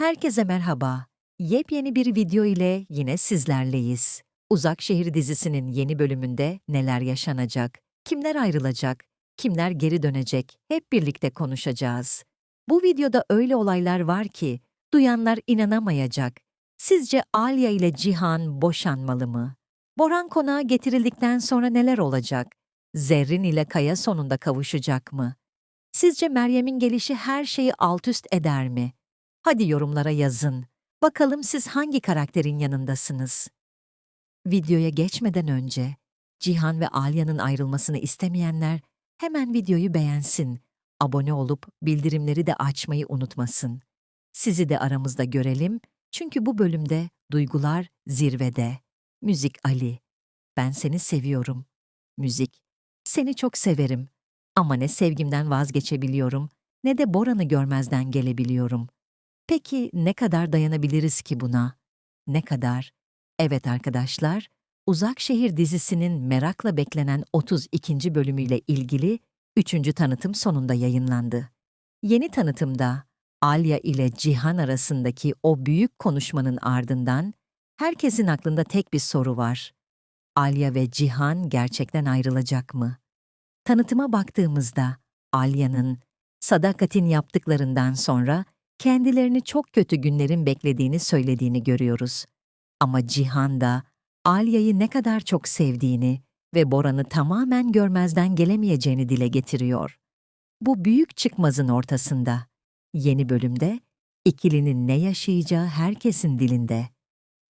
Herkese merhaba. Yepyeni bir video ile yine sizlerleyiz. Uzak Şehir dizisinin yeni bölümünde neler yaşanacak, kimler ayrılacak, kimler geri dönecek hep birlikte konuşacağız. Bu videoda öyle olaylar var ki duyanlar inanamayacak. Sizce Alya ile Cihan boşanmalı mı? Boran konağa getirildikten sonra neler olacak? Zerrin ile Kaya sonunda kavuşacak mı? Sizce Meryem'in gelişi her şeyi alt üst eder mi? Hadi yorumlara yazın. Bakalım siz hangi karakterin yanındasınız? Videoya geçmeden önce Cihan ve Alya'nın ayrılmasını istemeyenler hemen videoyu beğensin. Abone olup bildirimleri de açmayı unutmasın. Sizi de aramızda görelim çünkü bu bölümde duygular zirvede. Müzik Ali. Ben seni seviyorum. Müzik. Seni çok severim. Ama ne sevgimden vazgeçebiliyorum ne de Boran'ı görmezden gelebiliyorum. Peki ne kadar dayanabiliriz ki buna? Ne kadar? Evet arkadaşlar, Uzak Şehir dizisinin merakla beklenen 32. bölümüyle ilgili 3. tanıtım sonunda yayınlandı. Yeni tanıtımda Alya ile Cihan arasındaki o büyük konuşmanın ardından herkesin aklında tek bir soru var. Alya ve Cihan gerçekten ayrılacak mı? Tanıtıma baktığımızda Alya'nın Sadakat'in yaptıklarından sonra kendilerini çok kötü günlerin beklediğini söylediğini görüyoruz. Ama Cihan da Alya'yı ne kadar çok sevdiğini ve Boran'ı tamamen görmezden gelemeyeceğini dile getiriyor. Bu büyük çıkmazın ortasında, yeni bölümde ikilinin ne yaşayacağı herkesin dilinde.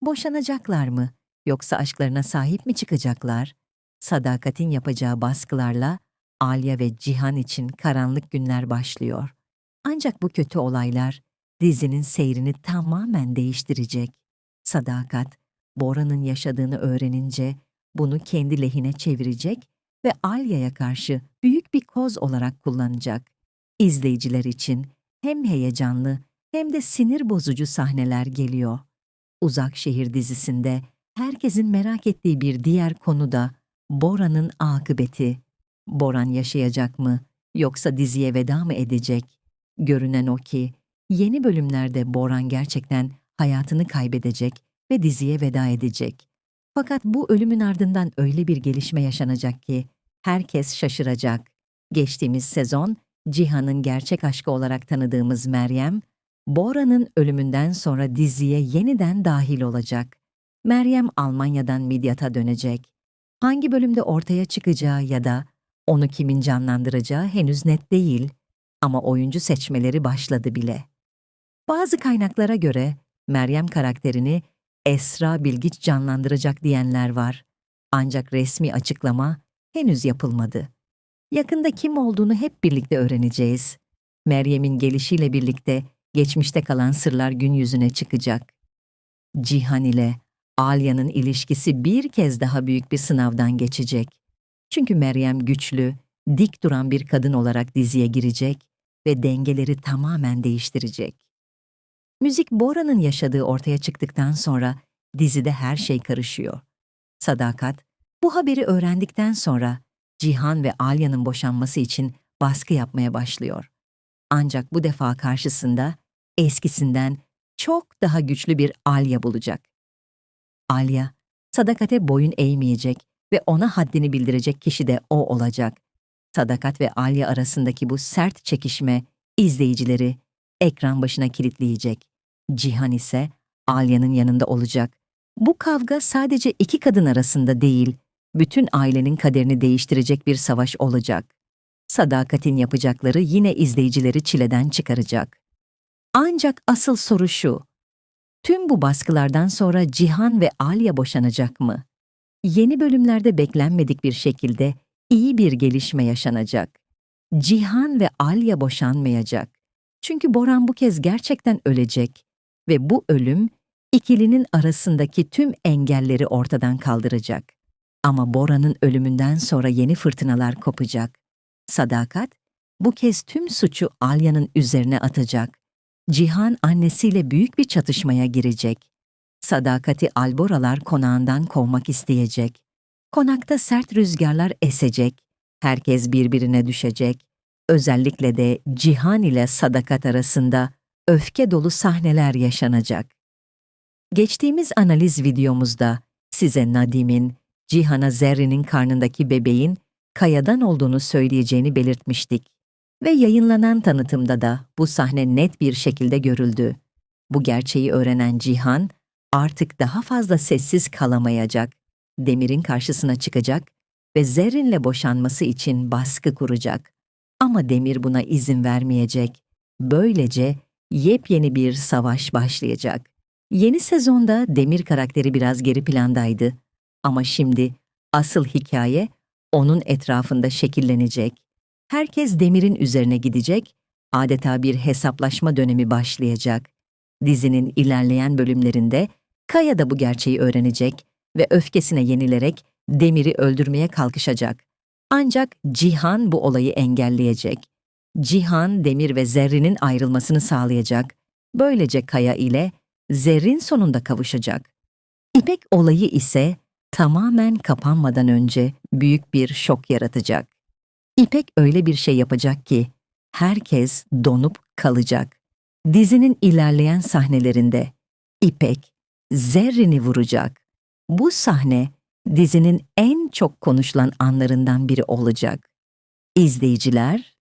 Boşanacaklar mı yoksa aşklarına sahip mi çıkacaklar? Sadakatin yapacağı baskılarla Alya ve Cihan için karanlık günler başlıyor. Ancak bu kötü olaylar dizinin seyrini tamamen değiştirecek. Sadakat, Bora'nın yaşadığını öğrenince bunu kendi lehine çevirecek ve Alya'ya karşı büyük bir koz olarak kullanacak. İzleyiciler için hem heyecanlı hem de sinir bozucu sahneler geliyor. Uzak Şehir dizisinde herkesin merak ettiği bir diğer konu da Bora'nın akıbeti. Boran yaşayacak mı yoksa diziye veda mı edecek? Görünen o ki yeni bölümlerde Boran gerçekten hayatını kaybedecek ve diziye veda edecek. Fakat bu ölümün ardından öyle bir gelişme yaşanacak ki herkes şaşıracak. Geçtiğimiz sezon Cihan'ın gerçek aşkı olarak tanıdığımız Meryem, Bora'nın ölümünden sonra diziye yeniden dahil olacak. Meryem Almanya'dan Midyat'a dönecek. Hangi bölümde ortaya çıkacağı ya da onu kimin canlandıracağı henüz net değil ama oyuncu seçmeleri başladı bile. Bazı kaynaklara göre Meryem karakterini Esra Bilgiç canlandıracak diyenler var. Ancak resmi açıklama henüz yapılmadı. Yakında kim olduğunu hep birlikte öğreneceğiz. Meryem'in gelişiyle birlikte geçmişte kalan sırlar gün yüzüne çıkacak. Cihan ile Alya'nın ilişkisi bir kez daha büyük bir sınavdan geçecek. Çünkü Meryem güçlü, dik duran bir kadın olarak diziye girecek ve dengeleri tamamen değiştirecek. Müzik Bora'nın yaşadığı ortaya çıktıktan sonra dizide her şey karışıyor. Sadakat, bu haberi öğrendikten sonra Cihan ve Alya'nın boşanması için baskı yapmaya başlıyor. Ancak bu defa karşısında eskisinden çok daha güçlü bir Alya bulacak. Alya, Sadakat'e boyun eğmeyecek ve ona haddini bildirecek kişi de o olacak. Sadakat ve Alya arasındaki bu sert çekişme izleyicileri ekran başına kilitleyecek. Cihan ise Alya'nın yanında olacak. Bu kavga sadece iki kadın arasında değil, bütün ailenin kaderini değiştirecek bir savaş olacak. Sadakatin yapacakları yine izleyicileri çileden çıkaracak. Ancak asıl soru şu. Tüm bu baskılardan sonra Cihan ve Alya boşanacak mı? Yeni bölümlerde beklenmedik bir şekilde iyi bir gelişme yaşanacak. Cihan ve Alya boşanmayacak. Çünkü Boran bu kez gerçekten ölecek ve bu ölüm ikilinin arasındaki tüm engelleri ortadan kaldıracak. Ama Bora'nın ölümünden sonra yeni fırtınalar kopacak. Sadakat, bu kez tüm suçu Alya'nın üzerine atacak. Cihan annesiyle büyük bir çatışmaya girecek. Sadakati Alboralar konağından kovmak isteyecek. Konakta sert rüzgarlar esecek. Herkes birbirine düşecek. Özellikle de Cihan ile Sadakat arasında öfke dolu sahneler yaşanacak. Geçtiğimiz analiz videomuzda size Nadim'in, Cihan'a Zerrin'in karnındaki bebeğin Kaya'dan olduğunu söyleyeceğini belirtmiştik. Ve yayınlanan tanıtımda da bu sahne net bir şekilde görüldü. Bu gerçeği öğrenen Cihan artık daha fazla sessiz kalamayacak. Demir'in karşısına çıkacak ve Zerrin'le boşanması için baskı kuracak. Ama Demir buna izin vermeyecek. Böylece yepyeni bir savaş başlayacak. Yeni sezonda Demir karakteri biraz geri plandaydı. Ama şimdi asıl hikaye onun etrafında şekillenecek. Herkes Demir'in üzerine gidecek, adeta bir hesaplaşma dönemi başlayacak. Dizinin ilerleyen bölümlerinde Kaya da bu gerçeği öğrenecek ve öfkesine yenilerek Demir'i öldürmeye kalkışacak. Ancak Cihan bu olayı engelleyecek. Cihan, Demir ve Zerrin'in ayrılmasını sağlayacak. Böylece Kaya ile Zerrin sonunda kavuşacak. İpek olayı ise tamamen kapanmadan önce büyük bir şok yaratacak. İpek öyle bir şey yapacak ki herkes donup kalacak. Dizinin ilerleyen sahnelerinde İpek Zerrin'i vuracak. Bu sahne dizinin en çok konuşulan anlarından biri olacak. İzleyiciler